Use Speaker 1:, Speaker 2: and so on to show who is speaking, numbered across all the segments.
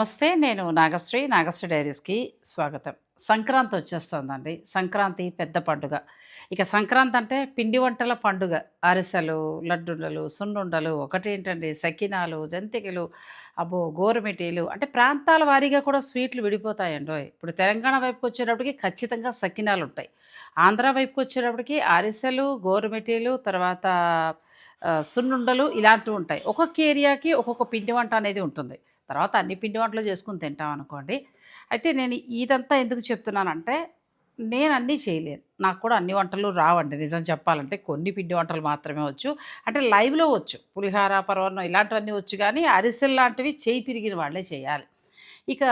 Speaker 1: నమస్తే నేను నాగశ్రీ. నాగశ్రీ డైరీస్కి స్వాగతం. సంక్రాంతి వచ్చేస్తుందండి. సంక్రాంతి పెద్ద పండుగ. ఇక సంక్రాంతి అంటే పిండి వంటల పండుగ. అరిసెలు లడ్డుండలు సున్నుండలు ఒకటేంటండి? సకినాలు జంతికలు అబ్బో గోరుమిటీలు అంటే ప్రాంతాల వారీగా కూడా స్వీట్లు విడిపోతాయండి. ఇప్పుడు తెలంగాణ వైపుకి వచ్చేటప్పటికి ఖచ్చితంగా సకినాలు ఉంటాయి. ఆంధ్ర వైపుకి వచ్చేటప్పటికి అరిసెలు గోరుమిటీలు తర్వాత సున్నుండలు ఇలాంటివి ఉంటాయి. ఒక్కొక్క ఏరియాకి ఒక్కొక్క పిండి వంట అనేది ఉంటుంది. తర్వాత అన్ని పిండి వంటలు చేసుకుని తింటాం అనుకోండి. అయితే నేను ఇదంతా ఎందుకు చెప్తున్నానంటే నేను అన్నీ చేయలేను. నాకు కూడా అన్ని వంటలు రావండి. నిజం చెప్పాలంటే కొన్ని పిండి వంటలు మాత్రమే వచ్చు. అంటే లైవ్లో వచ్చు. పులిహార పర్వణం ఇలాంటివన్నీ వచ్చు కానీ అరిసెలు లాంటివి చేయి తిరిగిన వాళ్ళే చేయాలి. ఇక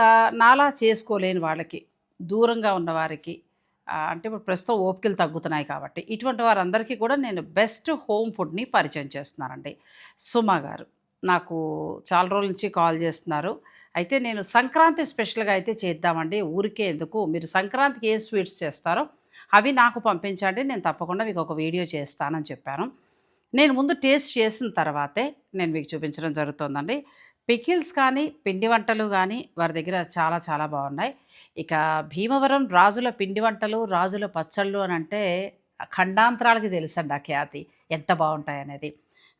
Speaker 1: నాలా చేసుకోలేని వాళ్ళకి దూరంగా ఉన్నవారికి అంటే ఇప్పుడు ప్రస్తుతం ఓపికలు తగ్గుతున్నాయి కాబట్టి ఇటువంటి వారందరికీ కూడా నేను బెస్ట్ హోమ్ ఫుడ్ని పరిచయం చేస్తున్నానండి. సుమా గారు. నాకు చాలా రోజుల నుంచి కాల్ చేస్తున్నారు. అయితే నేను సంక్రాంతి స్పెషల్గా అయితే చేద్దామండి. ఊరికే ఎందుకు? మీరు సంక్రాంతికి ఏ స్వీట్స్ చేస్తారో అవి నాకు పంపించండి. నేను తప్పకుండా మీకు ఒక వీడియో చేస్తానని చెప్పాను. నేను ముందు టేస్ట్ చేసిన తర్వాతే నేను మీకు చూపించడం జరుగుతుందండి. పికిల్స్ కానీ పిండి వంటలు కానీ వారి దగ్గర చాలా చాలా బాగున్నాయి. ఇక భీమవరం రాజుల పిండి వంటలు రాజుల పచ్చళ్ళు అని అంటే ఖండాంతరాలకి తెలుసండి ఆ ఖ్యాతి. ఎంత బాగుంటాయి అనేది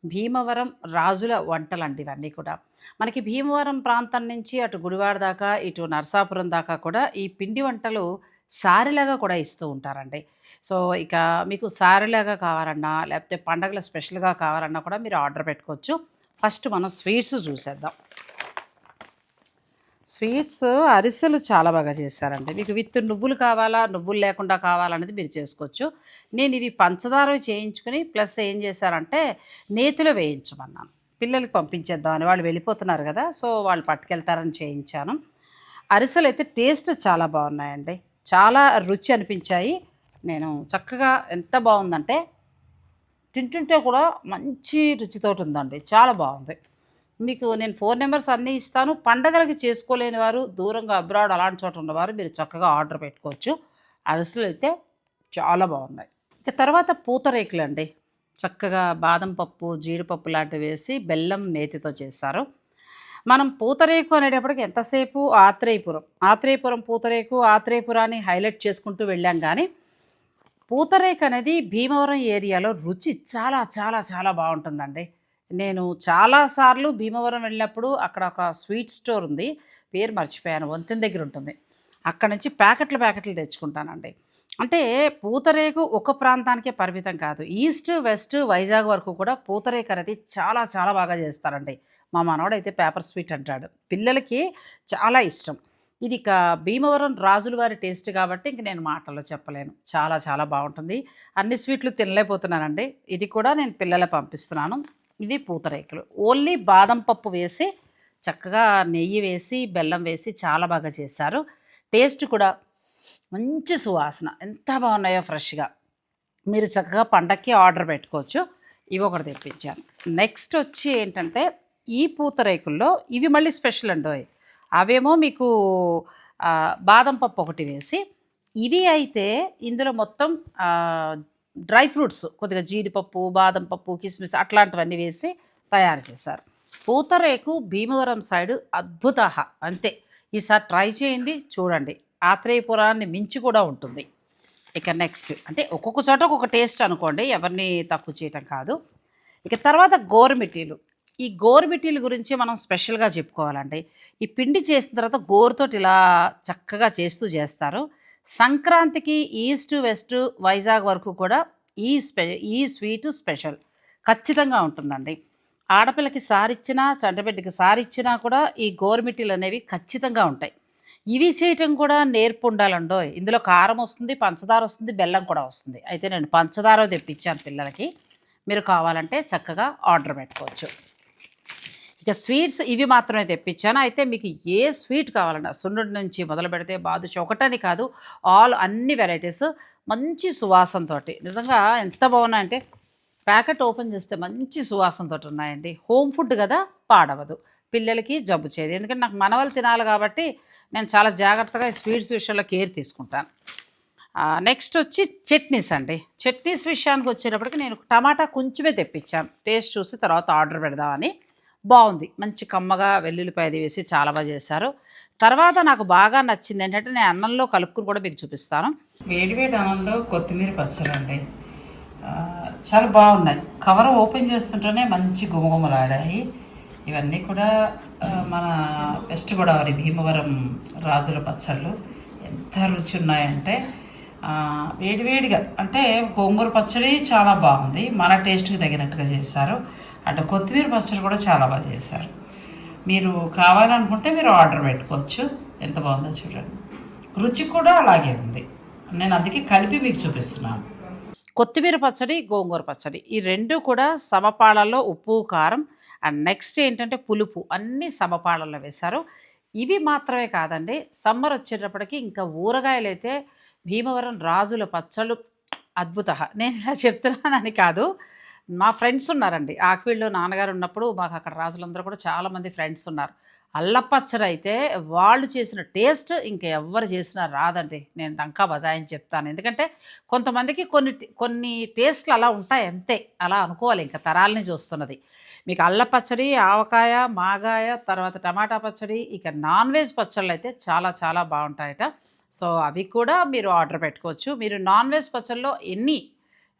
Speaker 1: భీమవరం రాజుల వంటలండి ఇవన్నీ కూడా. మనకి భీమవరం ప్రాంతం నుంచి అటు గుడివాడ దాకా ఇటు నరసాపురం దాకా కూడా ఈ పిండి వంటలు సారీలాగా కూడా ఇస్తూ ఉంటారండి. సో ఇక మీకు సారీలాగా కావాలన్నా లేకపోతే పండగల స్పెషల్గా కావాలన్నా కూడా మీరు ఆర్డర్ పెట్టుకోవచ్చు. ఫస్ట్ మనం స్వీట్స్ చూసేద్దాం. స్వీట్స్ అరిసెలు చాలా బాగా చేశారండి మీకు విత్ నువ్వులు కావాలా నువ్వులు లేకుండా కావాలనేది మీరు చేసుకోవచ్చు. నేను ఇవి పంచదార చేయించుకుని ప్లస్ ఏం చేశారంటే నేతిలో వేయించమన్నాను. పిల్లలకి పంపించేద్దామని వాళ్ళు వెళ్ళిపోతున్నారు కదా సో వాళ్ళు పట్టుకెళ్తారని చేయించాను. అరిసెలు అయితే టేస్ట్ చాలా బాగున్నాయండి. చాలా రుచి అనిపించాయి. నేను చక్కగా ఎంత బాగుందంటే తింటుంటే కూడా మంచి రుచితోటి ఉందండి. చాలా బాగుంది. మీకు నేను ఫోన్ నెంబర్స్ అన్నీ ఇస్తాను. పండగలకి చేసుకోలేని వారు దూరంగా అబ్రాడ్ అలాంటి చోట ఉన్నవారు మీరు చక్కగా ఆర్డర్ పెట్టుకోవచ్చు. అరిసెలు అయితే చాలా బాగున్నాయి. ఇక తర్వాత పూతరేకులు అండి. చక్కగా బాదం పప్పు జీడిపప్పు లాంటివి వేసి బెల్లం నేతితో చేస్తారు. మనం పూతరేకు అనేటప్పటికి ఎంతసేపు? ఆత్రేయపురం. ఆత్రేయపురం పూతరేకు ఆత్రేయపురాన్ని హైలైట్ చేసుకుంటూ వెళ్ళాం కానీ పూతరేక్ అనేది భీమవరం ఏరియాలో రుచి చాలా చాలా చాలా బాగుంటుందండి. నేను చాలాసార్లు భీమవరం వెళ్ళినప్పుడు అక్కడ ఒక స్వీట్ స్టోర్ ఉంది. పేరు మర్చిపోయాను. వంతెన దగ్గర ఉంటుంది. అక్కడ నుంచి ప్యాకెట్లు ప్యాకెట్లు తెచ్చుకుంటానండి. అంటే పూతరేకు ఒక ప్రాంతానికే పరిమితం కాదు. ఈస్ట్ వెస్ట్ వైజాగ్ వరకు కూడా పూతరేకు అనేది చాలా చాలా బాగా చేస్తారండి. మా మనవడైతే పేపర్ స్వీట్ అంటాడు. పిల్లలకి చాలా ఇష్టం. ఇది ఇక భీమవరం రాజుల వారి టేస్ట్ కాబట్టి ఇంక నేను మాటల్లో చెప్పలేను. చాలా చాలా బాగుంటుంది. అన్ని స్వీట్లు తినలేకపోతున్నానండి. ఇది కూడా నేను పిల్లలకు పంపిస్తున్నాను. ఇవి పూతరేకులు. ఓన్లీ బాదం పప్పు వేసి చక్కగా నెయ్యి వేసి బెల్లం వేసి చాలా బాగా చేశారు. టేస్ట్ కూడా మంచి సువాసన. ఎంత బాగున్నాయో ఫ్రెష్గా. మీరు చక్కగా పండక్కి ఆర్డర్ పెట్టుకోవచ్చు. ఇవి ఒకటి తెప్పించాను. నెక్స్ట్ వచ్చి ఏంటంటే ఈ పూతరేకుల్లో ఇవి మళ్ళీ స్పెషల్ అండి అవేమో మీకు బాదం పప్పు ఒకటి వేసి ఇవి అయితే ఇందులో మొత్తం డ్రై ఫ్రూట్స్ కొద్దిగా జీడిపప్పు బాదం పప్పు కిస్మిస్ అట్లాంటివన్నీ వేసి తయారు చేశారు. పూతరేకు భీమవరం సైడ్ అద్భుత అంతే. ఈసారి ట్రై చేయండి చూడండి. ఆత్రేయపురాన్ని మించి కూడా ఉంటుంది. ఇక నెక్స్ట్. అంటే ఒక్కొక్క చోట ఒక్కొక్క టేస్ట్ అనుకోండి ఎవరిని తక్కువ చేయటం కాదు. ఇక తర్వాత గోరుమిట్టీలు. ఈ గోరుమిటీల గురించి మనం స్పెషల్గా చెప్పుకోవాలండి. ఈ పిండి చేసిన తర్వాత గోరుతోటి ఇలా చక్కగా చేస్తూ చేస్తారు. సంక్రాంతికి ఈస్ట్ వెస్ట్ వైజాగ్ వరకు కూడా ఈ స్పె ఈ స్వీట్ స్పెషల్. ఖచ్చితంగా ఉంటుందండి. ఆడపిల్లకి సారిచ్చినా చండబిడ్డకి సారిచ్చినా కూడా ఈ గోరుమిటీలు అనేవి ఖచ్చితంగా ఉంటాయి. ఇవి చేయటం కూడా నేర్పు ఉండాలండో. ఇందులో కారం వస్తుంది పంచదార వస్తుంది బెల్లం కూడా వస్తుంది. అయితే నేను పంచదార తెప్పించాను పిల్లలకి. మీరు కావాలంటే చక్కగా ఆర్డర్ పెట్టుకోవచ్చు. ఇక స్వీట్స్ ఇవి మాత్రమే తెప్పించాను. అయితే మీకు ఏ స్వీట్ కావాలన్నా సున్నుడి నుంచి మొదలు పెడితే బాదుష ఒకటని కాదు ఆల్ అన్ని వెరైటీస్ మంచి సువాసనతో నిజంగా ఎంత బాగున్నాయంటే ప్యాకెట్ ఓపెన్ చేస్తే మంచి సువాసనతో ఉన్నాయండి. హోమ్ ఫుడ్ కదా పాడవదు. పిల్లలకి జబ్బు చేయదు ఎందుకంటే నాకు మనవలు తినాలి కాబట్టి నేను చాలా జాగ్రత్తగా స్వీట్స్ విషయంలో కేర్ తీసుకుంటాను. నెక్స్ట్ వచ్చి చట్నీస్ అండి. చట్నీస్ విషయానికి వచ్చేటప్పటికి నేను టమాటా కొంచెమే తెప్పించాను. టేస్ట్ చూసి తర్వాత ఆర్డర్ పెడదామని. బాగుంది. మంచి కమ్మగా వెల్లుల్లిపాయది వేసి చాలా బాగా చేశారు. తర్వాత నాకు బాగా నచ్చింది ఏంటంటే నేను అన్నంలో కలుపుకుని కూడా మీకు చూపిస్తాను. వేడివేడి అన్నంలో కొత్తిమీర పచ్చడి అండి చాలా బాగున్నాయి. కవర్ ఓపెన్ చేస్తుంటేనే మంచి గుమగుమలాడాయి. ఇవన్నీ కూడా మన వెస్ట్ గోదావరి భీమవరం రాజుల పచ్చళ్ళు ఎంత రుచి ఉన్నాయంటే వేడివేడిగా అంటే గోంగూర పచ్చడి చాలా బాగుంది. మన టేస్ట్కి తగినట్టుగా చేశారు. అంటే కొత్తిమీర పచ్చడి కూడా చాలా బాగా చేశారు. మీరు కావాలనుకుంటే మీరు ఆర్డర్ పెట్టుకోవచ్చు. ఎంత బాగుందో చూడండి. రుచి కూడా అలాగే ఉంది. నేను అందుకే కలిపి మీకు చూపిస్తున్నాను. కొత్తిమీర పచ్చడి గోంగూర పచ్చడి ఈ రెండు కూడా సమపాళల్లో ఉప్పు కారం అండ్ నెక్స్ట్ ఏంటంటే పులుపు అన్నీ సమపాళల్లో వేశారు. ఇవి మాత్రమే కాదండి సమ్మర్ వచ్చేటప్పటికి ఇంకా ఊరగాయలు అయితే భీమవరం రాజుల పచ్చళ్ళు అద్భుత. నేను ఇలా చెప్తున్నానని కాదు. మా ఫ్రెండ్స్ ఉన్నారండి. ఆక్వీళ్ళు నాన్నగారు ఉన్నప్పుడు మాకు అక్కడ రాజులందరూ కూడా చాలామంది ఫ్రెండ్స్ ఉన్నారు. అల్లపచ్చడి అయితే వాళ్ళు చేసిన టేస్ట్ ఇంకా ఎవ్వరు చేసినా రాదండి. నేను డంకా బజాయని చెప్తాను. ఎందుకంటే కొంతమందికి కొన్ని కొన్ని టేస్ట్లు అలా ఉంటాయి అంతే. అలా అనుకోవాలి ఇంకా తరాలని చూస్తున్నది. మీకు అల్ల పచ్చడి ఆవకాయ మాగాయ తర్వాత టమాటా పచ్చడి ఇక నాన్ వెజ్ పచ్చళ్ళు అయితే చాలా చాలా బాగుంటాయట. సో అవి కూడా మీరు ఆర్డర్ పెట్టుకోవచ్చు. మీరు నాన్ వెజ్ పచ్చళ్ళలో ఎన్ని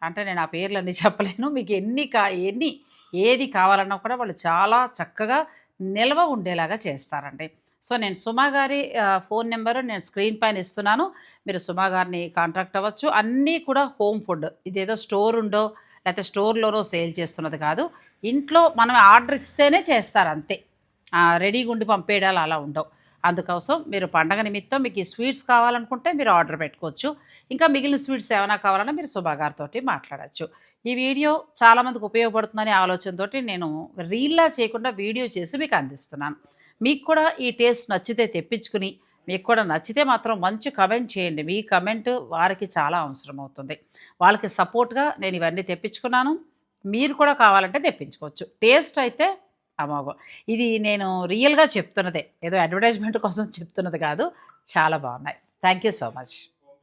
Speaker 1: అంటే నేను ఆ పేర్లన్నీ చెప్పలేను. మీకు ఎన్ని కా ఎన్ని ఏది కావాలన్నా కూడా వాళ్ళు చాలా చక్కగా నిల్వ ఉండేలాగా చేస్తారండి. సో నేను సుమా గారి ఫోన్ నెంబరు నేను స్క్రీన్ పైన ఇస్తున్నాను. మీరు సుమా గారిని కాంటాక్ట్ అవ్వచ్చు. అన్నీ కూడా హోమ్ ఫుడ్. ఇదేదో స్టోర్ ఉండో లేకపోతే స్టోర్లోనో సేల్ చేస్తున్నది కాదు. ఇంట్లో మనం ఆర్డర్ ఇస్తేనే చేస్తారు అంతే. రెడీగా ఉండి పంపేయడాలు అలా ఉండవు. అందుకోసం మీరు పండగ నిమిత్తం మీకు ఈ స్వీట్స్ కావాలనుకుంటే మీరు ఆర్డర్ పెట్టుకోవచ్చు. ఇంకా మిగిలిన స్వీట్స్ ఏమైనా కావాలన్నా మీరు సుభా మాట్లాడచ్చు. ఈ వీడియో చాలామందికి ఉపయోగపడుతుందనే ఆలోచనతోటి నేను రీల్లా చేయకుండా వీడియో చేసి మీకు అందిస్తున్నాను. మీకు కూడా ఈ టేస్ట్ నచ్చితే తెప్పించుకుని మీకు కూడా నచ్చితే మాత్రం మంచి కమెంట్ చేయండి. మీ కమెంట్ వారికి చాలా అవసరం అవుతుంది. వాళ్ళకి సపోర్ట్గా నేను ఇవన్నీ తెప్పించుకున్నాను. మీరు కూడా కావాలంటే తెప్పించుకోవచ్చు. టేస్ట్ అయితే అమోఘం. ఇది నేను రియల్గా చెప్తున్నదే. ఏదో అడ్వర్టైజ్మెంట్ కోసం చెప్తున్నది కాదు. చాలా బాగున్నాయి. Thank you so much.